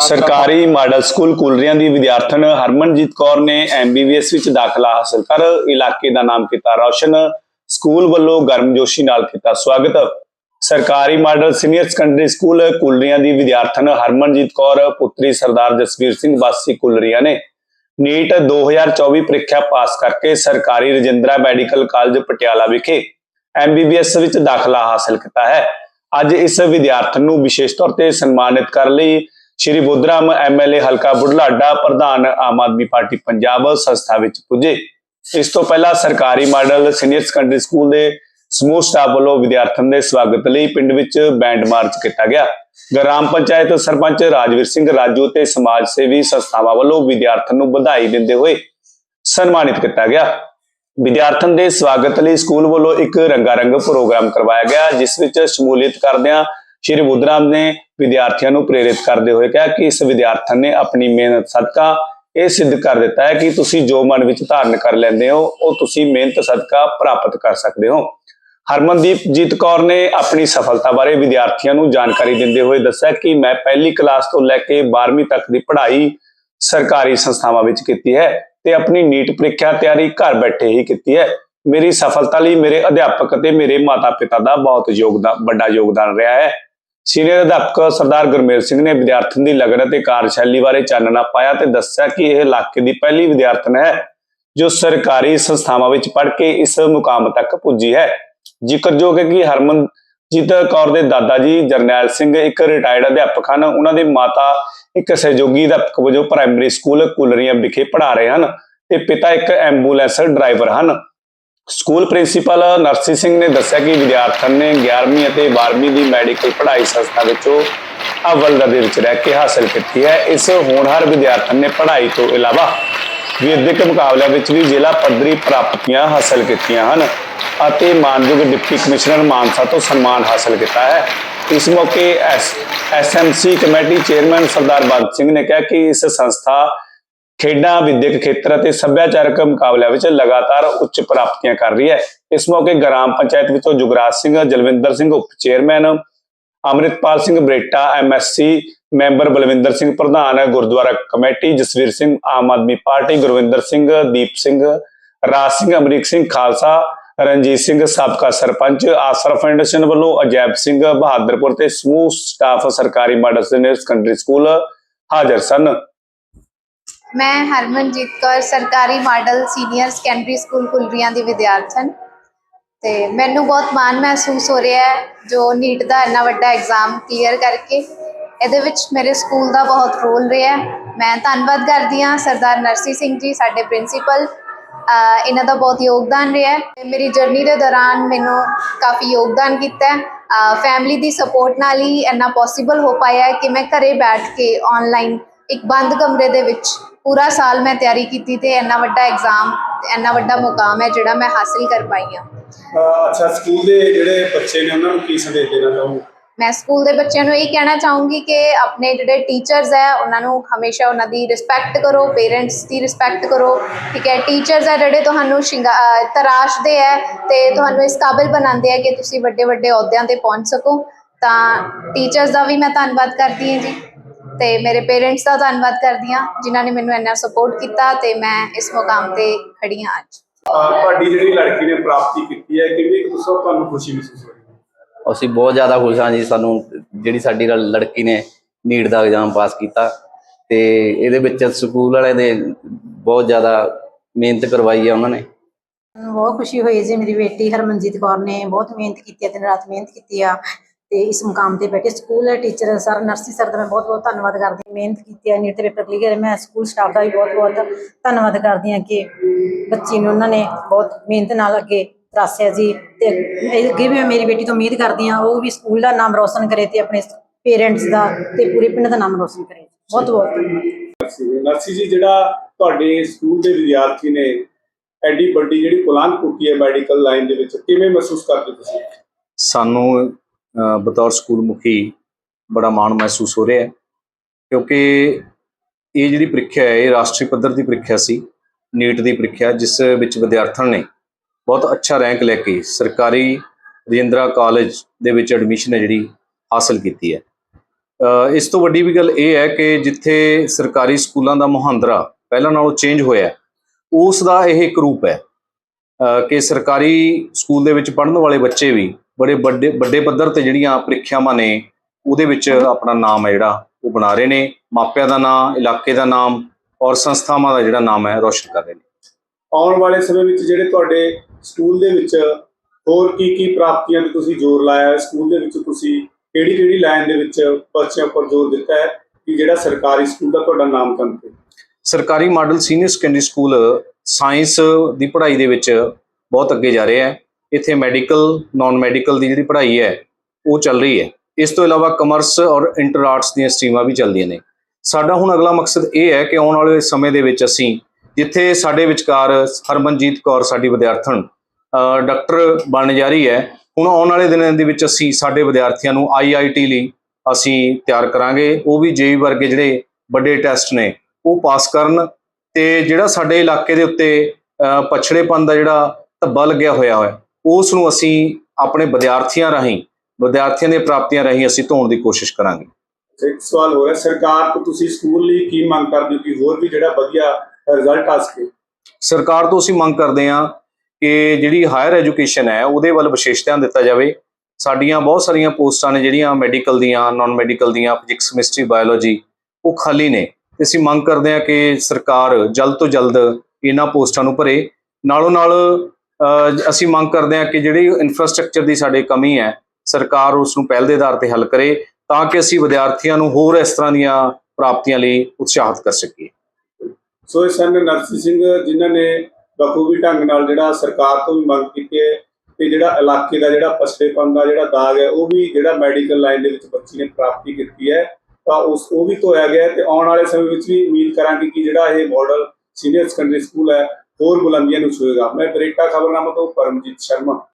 ਸਰਕਾਰੀ model school ਕੁਲਰੀਆਂ ਦੀ ਵਿਦਿਆਰਥਣ ਹਰਮਨਜੀਤ ਕੌਰ ਨੇ ਐਮਬੀਬੀਐਸ ਵਿੱਚ ਦਾਖਲਾ ਹਾਸਲ ਕਰ ਇਲਾਕੇ ਦਾ ਨਾਮ ਕੀਤਾ ਰੌਸ਼ਨ। ਸਕੂਲ ਵੱਲੋਂ ਗਰਮਜੋਸ਼ੀ ਨਾਲ ਕੀਤਾ ਸਵਾਗਤ। ਸਰਕਾਰੀ model senior secondary school Kulrian ਦੀ ਵਿਦਿਆਰਥਣ ਹਰਮਨਜੀਤ ਕੌਰ ਪੁੱਤਰੀ ਸਰਦਾਰ ਜਸਵੀਰ ਸਿੰਘ ਵਾਸੀ ਕੁਲਰੀਆਂ ਨੇ ਨੀਟ 2024 ਪ੍ਰੀਖਿਆ ਪਾਸ ਕਰਕੇ ਸਰਕਾਰੀ ਰਜਿੰਦਰਾ ਮੈਡੀਕਲ ਕਾਲਜ ਪਟਿਆਲਾ ਵਿਖੇ ਐਮਬੀਬੀਐਸ ਵਿੱਚ ਦਾਖਲਾ ਹਾਸਲ ਕੀਤਾ ਹੈ। ਅੱਜ ਇਸ ਵਿਦਿਆਰਥਣ ਨੂੰ ਵਿਸ਼ੇਸ਼ ਤੌਰ ਤੇ ਸਨਮਾਨਿਤ ਕਰਨ ਲਈ ਸ਼੍ਰੀ ਬੁੱਧਰਾਮ ਐਮਐਲਏ ਹਲਕਾ ਬੁਢਲਾਡਾ ਪ੍ਰਧਾਨ ਆਮ ਆਦਮੀ ਪਾਰਟੀ ਪੰਜਾਬ ਸੰਸਥਾ ਵਿੱਚ ਪੁੱਜੇ। ਇਸ ਤੋਂ ਪਹਿਲਾਂ ਸਰਕਾਰੀ ਮਾਡਲ ਸੀਨੀਅਰ ਸੈਕੰਡਰੀ ਸਕੂਲ ਦੇ ਸਮੂਹ ਸਟਾਫ ਵੱਲੋਂ ਵਿਦਿਆਰਥਣ ਦੇ ਸਵਾਗਤ ਲਈ ਪਿੰਡ ਵਿੱਚ ਬੈਂਡ ਮਾਰਚ ਕੀਤਾ ਗਿਆ। ਗ੍ਰਾਮ ਪੰਚਾਇਤ ਸਰਪੰਚ ਰਾਜਵੀਰ ਸਿੰਘ ਰਾਜੂ ਤੇ ਸਮਾਜ ਸੇਵੀ ਸੰਸਥਾਵਾਂ ਵੱਲੋਂ ਵਿਦਿਆਰਥਣ ਨੂੰ ਵਧਾਈ ਦਿੰਦੇ ਹੋਏ ਸਨਮਾਨਿਤ ਕੀਤਾ ਗਿਆ। ਵਿਦਿਆਰਥਣ ਦੇ ਸਵਾਗਤ ਲਈ ਸਕੂਲ ਵੱਲੋਂ ਇੱਕ ਰੰਗਾਰੰਗ ਪ੍ਰੋਗਰਾਮ ਕਰਵਾਇਆ ਗਿਆ, ਜਿਸ ਵਿੱਚ ਸ਼ਮੂਲੀਅਤ ਕਰਦਿਆਂ ਸ਼੍ਰੀ ਬੁੱਧਰਾਮ ਨੇ ਵਿਦਿਆਰਥੀਆਂ ਨੂੰ ਪ੍ਰੇਰਿਤ ਕਰਦੇ ਹੋਏ ਕਿਹਾ ਕਿ ਇਸ ਵਿਦਿਆਰਥਣ ਨੇ ਆਪਣੀ ਮਿਹਨਤ ਸਦਕਾ ਇਹ ਸਿੱਧ ਕਰ ਦਿੱਤਾ ਹੈ ਕਿ ਤੁਸੀਂ ਜੋ ਮਨ ਵਿੱਚ ਧਾਰਨ ਕਰ ਲੈਂਦੇ ਹੋ, ਉਹ ਤੁਸੀਂ ਮਿਹਨਤ ਸਦਕਾ ਪ੍ਰਾਪਤ ਕਰ ਸਕਦੇ ਹੋ। ਹਰਮਨਦੀਪ ਜੀਤ ਕੌਰ ਨੇ ਆਪਣੀ ਸਫਲਤਾ ਬਾਰੇ ਵਿਦਿਆਰਥੀਆਂ ਨੂੰ ਜਾਣਕਾਰੀ ਦਿੰਦੇ ਹੋਏ ਦੱਸਿਆ ਕਿ ਮੈਂ ਪਹਿਲੀ ਕਲਾਸ ਤੋਂ ਲੈ ਕੇ 12ਵੀਂ ਤੱਕ ਦੀ ਪੜ੍ਹਾਈ ਸਰਕਾਰੀ ਸੰਸਥਾਵਾਂ ਵਿੱਚ ਕੀਤੀ ਹੈ ਤੇ ਆਪਣੀ ਨੀਟ ਪ੍ਰੀਖਿਆ ਤਿਆਰੀ ਘਰ ਬੈਠੇ ਹੀ ਕੀਤੀ ਹੈ। ਮੇਰੀ ਸਫਲਤਾ ਲਈ ਮੇਰੇ ਅਧਿਆਪਕ ਅਤੇ ਮੇਰੇ ਮਾਤਾ-ਪਿਤਾ ਦਾ ਬਹੁਤ ਯੋਗਦਾਨ ਵੱਡਾ ਯੋਗਦਾਨ ਰਿਹਾ ਹੈ। ਸੀਨੀਅਰ ਅਧਿਆਪਕ ਸਰਦਾਰ ਗੁਰਮੇਲ ਸਿੰਘ ਨੇ ਵਿਦਿਆਰਥਣ ਦੀ ਲਗਨ ਅਤੇ ਕਾਰਜਸ਼ੈਲੀ ਬਾਰੇ ਚਾਨਣਾ ਪਾਇਆ ਤੇ ਦੱਸਿਆ ਕਿ ਇਹ ਇਲਾਕੇ ਦੀ ਪਹਿਲੀ ਵਿਦਿਆਰਥਣ ਹੈ, ਜੋ ਸਰਕਾਰੀ ਸੰਸਥਾਵਾਂ ਵਿੱਚ ਪੜ੍ਹ ਕੇ ਇਸ ਮੁਕਾਮ ਤੱਕ ਪੁੱਜੀ ਹੈ। ਜ਼ਿਕਰਯੋਗ ਹੈ ਕਿ ਹਰਮਨਜੀਤ ਕੌਰ ਦੇ ਦਾਦਾ ਜੀ ਜਰਨੈਲ ਸਿੰਘ ਇੱਕ ਰਿਟਾਇਰਡ ਅਧਿਆਪਕ ਹਨ। ਉਹਨਾਂ ਦੇ ਮਾਤਾ ਇੱਕ ਸਹਿਯੋਗੀ ਅਧਿਆਪਕ ਵਜੋਂ ਪ੍ਰਾਇਮਰੀ ਸਕੂਲ ਕੁਲਰੀਆਂ ਵਿਖੇ ਪੜ੍ਹਾ ਰਹੇ ਹਨ ਤੇ ਪਿਤਾ ਇੱਕ ਐਂਬੂਲੈਂਸ ਡਰਾਈਵਰ ਹਨ। ਸਕੂਲ ਪ੍ਰਿੰਸੀਪਲ ਨਰਸੀ ਸਿੰਘ ਨੇ ਦੱਸਿਆ ਕਿ ਵਿਦਿਆਰਥਣ ਨੇ 11ਵੀਂ ਅਤੇ 12ਵੀਂ ਦੀ ਮੈਡੀਕਲ ਪੜ੍ਹਾਈ ਸੰਸਥਾ ਵਿੱਚੋਂ ਅਵਲ ਦਰਜੇ ਵਿੱਚ ਰਹਿ ਕੇ ਹਾਸਲ ਕੀਤੀ ਹੈ। ਇਸ ਹੋਣਹਾਰ ਵਿਦਿਆਰਥਣ ਨੇ ਪੜ੍ਹਾਈ ਤੋਂ ਇਲਾਵਾ ਵਿਦਿਅਕ ਮੁਕਾਬਲਿਆਂ ਵਿੱਚ ਵੀ ਜ਼ਿਲ੍ਹਾ ਪੱਧਰੀ ਪ੍ਰਾਪਤੀਆਂ ਹਾਸਲ ਕੀਤੀਆਂ ਹਨ ਅਤੇ ਮਾਨਯੋਗ ਡਿਪਟੀ ਕਮਿਸ਼ਨਰ ਮਾਨਸਾ ਤੋਂ ਸਨਮਾਨ ਹਾਸਲ ਕੀਤਾ ਹੈ। ਇਸ ਮੌਕੇ ਐਸਐਮਸੀ ਕਮੇਟੀ ਚੇਅਰਮੈਨ ਸਰਦਾਰ ਬੰਦ ਸਿੰਘ ਨੇ ਕਿਹਾ ਕਿ ਇਸ ਸੰਸਥਾ ਖੇਡਾਂ, ਵਿਦਿਅਕ ਖੇਤਰ ਅਤੇ ਸੱਭਿਆਚਾਰਕ ਮੁਕਾਬਲਿਆਂ ਵਿੱਚ ਲਗਾਤਾਰ ਉੱਚ ਪ੍ਰਾਪਤੀਆਂ ਕਰ ਰਹੀ ਹੈ। ਇਸ ਮੌਕੇ ਗ੍ਰਾਮ ਪੰਚਾਇਤ ਵਿੱਚੋਂ ਜੁਗਰਾਜ ਸਿੰਘ, ਜਲਵਿੰਦਰ ਸਿੰਘ ਉਪ chairman, Amritpal Singh Bareta MSc member Balwinder Singh ਪ੍ਰਧਾਨ, ਗੁਰਦੁਆਰਾ ਕਮੇਟੀ, ਜਸਵੀਰ ਸਿੰਘ, ਆਮ ਆਦਮੀ ਪਾਰਟੀ, ਗੁਰਵਿੰਦਰ ਸਿੰਘ, ਦੀਪ ਸਿੰਘ, ਰਾਜ ਸਿੰਘ, ਅਮਰੀਕ ਸਿੰਘ ਖਾਲਸਾ, ਰਣਜੀਤ ਸਿੰਘ, ਸਾਬਕਾ ਸਰਪੰਚ, ਆਸਰਾ ਫਾਊਂਡੇਸ਼ਨ ਵੱਲੋਂ ਅਜੈਬ ਸਿੰਘ, ਬਹਾਦਰਪੁਰ ਤੇ ਸਮੂਹ ਸਟਾਫ ਸਰਕਾਰੀ ਮਾਡਲ, ਸੀਨੀਅਰ ਸੈਕੰਡਰੀ ਸਕੂਲ ਹਾਜ਼ਰ ਸਨ। ਮੈਂ ਹਰਮਨਜੀਤ ਕੌਰ, ਸਰਕਾਰੀ model senior secondary school Kulrian ਦੀ ਵਿਦਿਆਰਥਣ। ਤੇ ਮੈਨੂੰ ਬਹੁਤ ਮਾਣ ਮਹਿਸੂਸ ਹੋ ਰਿਹਾ ਹੈ ਜੋ ਨੀਟ ਦਾ ਇੰਨਾ ਵੱਡਾ ਐਗਜ਼ਾਮ ਕਲੀਅਰ ਕਰਕੇ ਇਹਦੇ ਵਿੱਚ ਮੇਰੇ ਸਕੂਲ ਦਾ ਬਹੁਤ ਰੋਲ ਰਿਹਾ ਮੈਂ ਧੰਨਵਾਦ ਕਰਦੀ ਹਾਂ ਸਰਦਾਰ ਨਰਸੀ ਸਿੰਘ ਜੀ, ਸਾਡੇ ਪ੍ਰਿੰਸੀਪਲ ਇਹਨਾਂ ਦਾ ਬਹੁਤ ਯੋਗਦਾਨ ਰਿਹਾ ਹੈ। ਮੇਰੀ ਜਰਨੀ ਦੇ ਦੌਰਾਨ ਮੈਨੂੰ ਕਾਫੀ ਯੋਗਦਾਨ ਕੀਤਾ ਹੈ। ਫੈਮਿਲੀ ਦੀ ਸਪੋਰਟ ਨਾਲ ਹੀ ਇੰਨਾ ਪੋਸੀਬਲ ਹੋ ਪਾਇਆ ਕਿ ਮੈਂ ਘਰੇ ਬੈਠ ਕੇ ਆਨਲਾਈਨ ਇੱਕ ਬੰਦ ਕਮਰੇ ਦੇ ਵਿੱਚ ਪੂਰਾ ਸਾਲ ਮੈਂ ਤਿਆਰੀ ਕੀਤੀ ਤੇ ਇੰਨਾ ਵੱਡਾ ਐਗਜ਼ਾਮ ਇੰਨਾ ਵੱਡਾ ਮੁਕਾਮ ਹੈ ਜਿਹੜਾ ਮੈਂ ਹਾਸਿਲ ਕਰ ਪਾਈ ਹਾਂ। ਅਹ ਅੱਛਾ ਸਕੂਲ ਦੇ ਜਿਹੜੇ ਬੱਚੇ ਨੇ ਉਹਨਾਂ ਨੂੰ ਕੀ ਸੰਦੇਸ਼ ਦੇਣਾ ਚਾਹੋ ਮੈਂ ਸਕੂਲ ਦੇ ਬੱਚਿਆਂ ਨੂੰ ਇਹ ਕਹਿਣਾ ਚਾਹੂੰਗੀ ਕਿ ਆਪਣੇ ਜਿਹੜੇ ਟੀਚਰਸ ਹੈ ਉਹਨਾਂ ਨੂੰ ਹਮੇਸ਼ਾ ਉਹਨਾਂ ਦੀ ਰਿਸਪੈਕਟ ਕਰੋ ਪੇਰੈਂਟਸ ਦੀ ਰਿਸਪੈਕਟ ਕਰੋ ਠੀਕ ਹੈ? ਟੀਚਰਸ ਹੈ ਜਿਹੜੇ ਤੁਹਾਨੂੰ ਸ਼ਿੰਗਾ- ਅਹ ਤਰਾਸ਼ਦੇ ਹੈ ਤੇ ਤੁਹਾਨੂੰ ਇਸ ਕਾਬਿਲ ਬਣਾਉਂਦੇ ਹੈ ਕਿ ਤੁਸੀਂ ਵੱਡੇ ਵੱਡੇ ਅਹੁਦਿਆਂ ਤੇ ਪਹੁੰਚ ਸਕੋ। ਤਾਂ ਟੀਚਰਸ ਦਾ ਵੀ ਮੈਂ ਧੰਨਵਾਦ ਕਰਦੀ ਹਾਂ ਜੀ। ਤੇ ਮੇਰੇ ਪੇਰੈਂਟਸ ਦਾ ਧੰਨਵਾਦ ਕਰਦੀ ਹਾਂ ਜਿਨ੍ਹਾਂ ਨੇ ਮੈਨੂੰ ਇੰਨਾ ਸਪੋਰਟ ਕੀਤਾ ਤੇ ਮੈਂ ਇਸ ਮੁਕਾਮ ਤੇ ਖੜੀ ਹਾਂ ਅੱਜ। ਤੁਹਾਡੀ ਜਿਹੜੀ ਲੜਕੀ ਨੇ ਪ੍ਰਾਪਤੀ ਕੀਤੀ ਹੈ ਕਿੰਨੀ ਕੁ ਉਸ ਵਕਤ ਤੁਹਾਨੂੰ ਖੁਸ਼ੀ ਮਹਿਸੂਸ ਹੋਈ? ਅਸੀਂ ਬਹੁਤ ਜ਼ਿਆਦਾ ਖੁਸ਼ ਹਾਂ ਜੀ ਸਾਨੂੰ ਜਿਹੜੀ ਸਾਡੀ ਲੜਕੀ ਨੇ ਨੀਟ ਦਾ ਐਗਜ਼ਾਮ ਪਾਸ ਕੀਤਾ ਤੇ ਇਹਦੇ ਵਿੱਚ ਸਕੂਲ ਵਾਲਿਆਂ ਦੇ ਬਹੁਤ ਜ਼ਿਆਦਾ ਮਿਹਨਤ ਕਰਵਾਈ ਹੈ ਉਹਨਾਂ ਨੇ। ਬਹੁਤ ਖੁਸ਼ੀ ਹੋਈ ਜੀ ਮੇਰੀ ਬੇਟੀ ਹਰਮਨਜੀਤ ਕੌਰ ਨੇ ਬਹੁਤ ਮਿਹਨਤ ਕੀਤੀ ਹੈ ਦਿਨ ਰਾਤ ਮਿਹਨਤ ਕੀਤੀ ਆ। ਤੇ ਇਸ ਮੁਕਾਮ ਤੇ ਬੈਠੇ ਸਕੂਲ ਦੇ ਟੀਚਰ ਸਰ ਨਰਸੀ ਸਰ ਦਾ ਮੈਂ ਬਹੁਤ ਬਹੁਤ ਧੰਨਵਾਦ ਕਰਦੀ ਹਾਂ। ਮਿਹਨਤ ਕੀਤੀ ਹੈ ਨੀਟ ਦੇ ਪੇਪਰ ਕਲੀਅਰ ਮੈਂ ਸਕੂਲ ਸਟਾਫ ਦਾ ਵੀ ਬਹੁਤ ਬਹੁਤ ਧੰਨਵਾਦ ਕਰਦੀ ਹਾਂ ਕਿ ਬੱਚੀ ਨੂੰ ਉਹਨਾਂ ਨੇ ਬਹੁਤ ਮਿਹਨਤ ਨਾਲ ਅੱਗੇ ਤਰਾਸਿਆ ਜੀ। ਤੇ ਅੱਗੇ ਵੀ ਮੈਂ ਮੇਰੀ ਬੇਟੀ ਤੋਂ ਉਮੀਦ ਕਰਦੀ ਹਾਂ ਉਹ ਵੀ ਸਕੂਲ ਦਾ ਨਾਮ ਰੋਸ਼ਨ ਕਰੇ ਤੇ ਆਪਣੇ ਪੇਰੈਂਟਸ ਦਾ ਤੇ ਪੂਰੇ ਪਿੰਡ ਦਾ ਨਾਮ ਰੋਸ਼ਨ ਕਰੇ। ਬਹੁਤ ਬਹੁਤ ਧੰਨਵਾਦ। ਨਰਸੀ ਜੀ ਜਿਹੜਾ ਤੁਹਾਡੇ ਸਕੂਲ ਦੇ ਵਿਦਿਆਰਥੀ ਨੇ ਐਡੀ ਵੱਡੀ ਜਿਹੜੀ ਪੁਲਾਂਗ ਪੁੱਟੀ ਹੈ ਮੈਡੀਕਲ ਲਾਈਨ ਦੇ ਵਿੱਚ ਕਿਵੇਂ ਮਹਿਸੂਸ ਕਰਦੇ ਤੁਸੀਂ? ਸਾਨੂੰ ਬਤੌਰ ਸਕੂਲ ਮੁਖੀ ਬੜਾ ਮਾਣ ਮਹਿਸੂਸ ਹੋ ਰਿਹਾ ਹੈ, ਕਿਉਂਕਿ ਇਹ ਜਿਹੜੀ ਪ੍ਰੀਖਿਆ ਹੈ, ਇਹ ਰਾਸ਼ਟਰੀ ਪੱਧਰ ਦੀ ਪ੍ਰੀਖਿਆ ਸੀ, ਨੀਟ ਦੀ ਪ੍ਰੀਖਿਆ, ਜਿਸ ਵਿੱਚ ਵਿਦਿਆਰਥਣ ਨੇ ਬਹੁਤ ਅੱਛਾ ਰੈਂਕ ਲੈ ਕੇ ਸਰਕਾਰੀ ਰਜਿੰਦਰਾ ਕਾਲਜ ਦੇ ਵਿੱਚ ਐਡਮਿਸ਼ਨ ਹੈ ਜਿਹੜੀ ਹਾਸਲ ਕੀਤੀ ਹੈ। ਇਸ ਤੋਂ ਵੱਡੀ ਵੀ ਗੱਲ ਇਹ ਹੈ ਕਿ ਜਿੱਥੇ ਸਰਕਾਰੀ ਸਕੂਲਾਂ ਦਾ ਮੁਹਾਂਦਰਾ ਪਹਿਲਾਂ ਨਾਲੋਂ ਚੇਂਜ ਹੋਇਆ ਉਸ ਦਾ ਇਹ ਇੱਕ ਰੂਪ ਹੈ ਕਿ ਸਰਕਾਰੀ ਸਕੂਲ ਦੇ ਵਿੱਚ ਪੜ੍ਹਨ ਵਾਲੇ ਬੱਚੇ ਵੀ ਬੜੇ ਵੱਡੇ ਵੱਡੇ ਪੱਧਰ ਤੇ ਜਿਹੜੀਆਂ ਪ੍ਰੀਖਿਆਵਾਂ ਨੇ ਉਹਦੇ ਵਿੱਚ ਆਪਣਾ ਨਾਮ ਹੈ ਜਿਹੜਾ ਉਹ ਬਣਾ ਰਹੇ ਨੇ। ਮਾਪਿਆਂ ਦਾ ਨਾਮ ਇਲਾਕੇ ਦਾ ਨਾਮ ਔਰ ਸੰਸਥਾਵਾਂ ਦਾ ਜਿਹੜਾ ਨਾਮ ਹੈ ਰੋਸ਼ਨ ਕਰ ਰਹੇ ਨੇ। ਆਉਣ ਵਾਲੇ ਸਮੇਂ ਵਿੱਚ ਜਿਹੜੇ ਤੁਹਾਡੇ ਸਕੂਲ ਦੇ ਵਿੱਚ ਹੋਰ ਕੀ ਕੀ ਪ੍ਰਾਪਤੀਆਂ ਤੇ ਤੁਸੀਂ ਜ਼ੋਰ ਲਾਇਆ ਹੈ? ਸਕੂਲ ਦੇ ਵਿੱਚ ਤੁਸੀਂ ਕਿਹੜੀ ਕਿਹੜੀ ਲਾਈਨ ਦੇ ਵਿੱਚ ਬੱਚਿਆਂ ਉੱਪਰ ਜ਼ੋਰ ਦਿੱਤਾ ਹੈ ਕਿ ਜਿਹੜਾ ਸਰਕਾਰੀ ਸਕੂਲ ਦਾ ਤੁਹਾਡਾ ਨਾਮ ਕਰੇ ਸਰਕਾਰੀ model senior secondary school science ਦੀ ਪੜ੍ਹਾਈ ਦੇ ਵਿੱਚ ਬਹੁਤ ਅੱਗੇ ਜਾ ਰਿਹਾ ਹੈ। ਇੱਥੇ ਮੈਡੀਕਲ ਨਾਨ ਮੈਡੀਕਲ ਦੀ ਜਿਹੜੀ ਪੜ੍ਹਾਈ ਹੈ ਉਹ ਚੱਲ ਰਹੀ ਹੈ। ਇਸ ਤੋਂ ਇਲਾਵਾ ਕਮਰਸ ਔਰ ਇੰਟਰ ਆਰਟਸ ਦੀਆਂ ਸਟਰੀਮਾਂ ਵੀ ਚੱਲਦੀਆਂ ਨੇ। ਸਾਡਾ ਹੁਣ ਅਗਲਾ ਮਕਸਦ ਇਹ ਹੈ ਕਿ ਆਉਣ ਵਾਲੇ ਸਮੇਂ ਦੇ ਵਿੱਚ ਅਸੀਂ ਜਿੱਥੇ ਸਾਡੇ ਵਿਚਕਾਰ ਹਰਮਨਜੀਤ ਕੌਰ ਸਾਡੀ ਵਿਦਿਆਰਥਣ ਡਾਕਟਰ ਬਣ ਜਾ ਰਹੀ ਹੈ ਹੁਣ ਆਉਣ ਵਾਲੇ ਦਿਨਾਂ ਦੇ ਵਿੱਚ ਅਸੀਂ ਸਾਡੇ ਵਿਦਿਆਰਥੀਆਂ ਨੂੰ ਆਈਆਈਟੀ ਲਈ ਅਸੀਂ ਤਿਆਰ ਕਰਾਂਗੇ। ਉਹ ਵੀ ਜੇਈ ਵਰਗੇ ਜਿਹੜੇ ਵੱਡੇ ਟੈਸਟ ਨੇ ਉਹ ਪਾਸ ਕਰਨ ਤੇ ਜਿਹੜਾ ਸਾਡੇ ਇਲਾਕੇ ਦੇ ਉੱਤੇ ਅ, ਪਛੜੇਪਨ ਦਾ ਜਿਹੜਾ ਧੱਬਾ ਲੱਗਿਆ ਹੋਇਆ ਹੈ ਉਸ ਨੂੰ ਅਸੀਂ ਆਪਣੇ ਵਿਦਿਆਰਥੀਆਂ ਰਾਹੀਂ ਵਿਦਿਆਰਥੀਆਂ ਦੀਆਂ ਪ੍ਰਾਪਤੀਆਂ ਰਾਹੀਂ ਅਸੀਂ ਧੋਣ ਦੀ ਕੋਸ਼ਿਸ਼ ਕਰਾਂਗੇ। ਇੱਕ ਸਵਾਲ ਹੋ ਰਿਹਾ ਸਰਕਾਰ ਤੋਂ ਤੁਸੀਂ ਸਕੂਲ ਲਈ ਕੀ ਮੰਗ ਕਰਦੇ ਹੋ ਕਿ ਹੋਰ ਵੀ ਜਿਹੜਾ ਵਧੀਆ ਰਿਜ਼ਲਟ ਆ ਸਕੇ? ਸਰਕਾਰ ਤੋਂ ਅਸੀਂ ਮੰਗ ਕਰਦੇ ਹਾਂ ਕਿ ਜਿਹੜੀ ਹਾਇਰ ਐਜੂਕੇਸ਼ਨ ਹੈ ਉਹਦੇ ਵੱਲ ਵਿਸ਼ੇਸ਼ ਧਿਆਨ ਦਿੱਤਾ ਜਾਵੇ। ਸਾਡੀਆਂ ਬਹੁਤ ਸਾਰੀਆਂ ਪੋਸਟਾਂ ਨੇ ਜਿਹੜੀਆਂ ਮੈਡੀਕਲ ਦੀਆਂ ਨਾਨ ਮੈਡੀਕਲ ਦੀਆਂ ਫਿਜ਼ਿਕਸ ਕੈਮਿਸਟਰੀ ਬਾਇਓਲੋਜੀ ਉਹ ਖਾਲੀ ਨੇ। ਤੇ ਅਸੀਂ ਮੰਗ ਕਰਦੇ ਹਾਂ ਕਿ ਸਰਕਾਰ ਜਲਦ ਤੋਂ ਜਲਦ ਇਹਨਾਂ ਪੋਸਟਾਂ ਨੂੰ ਭਰੇ। ਨਾਲੋਂ ਨਾਲ ਅਸੀਂ ਮੰਗ ਕਰਦੇ ਹਾਂ ਕਿ ਜਿਹੜੀ ਇਨਫਰਾਸਟ੍ਰਕਚਰ ਦੀ ਸਾਡੇ ਕਮੀ ਹੈ, ਸਰਕਾਰ ਉਸ ਨੂੰ ਪਹਿਲ ਦੇ ਆਧਾਰ ਤੇ ਹੱਲ ਕਰੇ ਤਾਂ ਕਿ ਅਸੀਂ ਵਿਦਿਆਰਥੀਆਂ ਨੂੰ ਹੋਰ ਇਸ ਤਰ੍ਹਾਂ ਦੀਆਂ ਪ੍ਰਾਪਤੀਆਂ ਲਈ ਉਤਸ਼ਾਹਿਤ ਕਰ ਸਕੀਏ। ਸੋ ਇਹ ਸਨ ਨਰਸੀ ਸਿੰਘ ਜਿਨ੍ਹਾਂ ਨੇ ਬਖੂਬੀ ਢੰਗ ਨਾਲ ਜਿਹੜਾ ਸਰਕਾਰ ਤੋਂ ਵੀ ਮੰਗ ਕੀਤੀ ਹੈ ਕਿ ਜਿਹੜਾ ਇਲਾਕੇ ਦਾ ਜਿਹੜਾ ਪਛੜੇਪਨ ਦਾ ਜਿਹੜਾ ਦਾਗ ਹੈ, ਉਹ ਵੀ ਜਿਹੜਾ ਮੈਡੀਕਲ ਲਾਈਨ ਦੇ ਵਿੱਚ ਬੱਚੀ ਨੇ ਪ੍ਰਾਪਤੀ ਕੀਤੀ ਹੈ, ਤਾਂ ਉਸ ਉਹ ਵੀ ਧੋਇਆ ਗਿਆ ਹੈ ਤੇ ਆਉਣ ਵਾਲੇ ਸਮੇਂ ਵਿੱਚ ਵੀ ਉਮੀਦ ਕਰਾਂਗੇ ਕਿ ਜਿਹੜਾ ਇਹ ਮਾਡਲ ਸੀਨੀਅਰ ਸੈਕੰਡਰੀ ਸਕੂਲ ਹੈ ਹੋਰ ਬੁਲੰਦੀਆਂ ਨੂੰ ਛੂਏਗਾ। ਮੈਂ ਬਰੇਟਾ ਖਬਰਨਾਮਾ ਤੋਂ ਪਰਮਜੀਤ ਸ਼ਰਮਾ।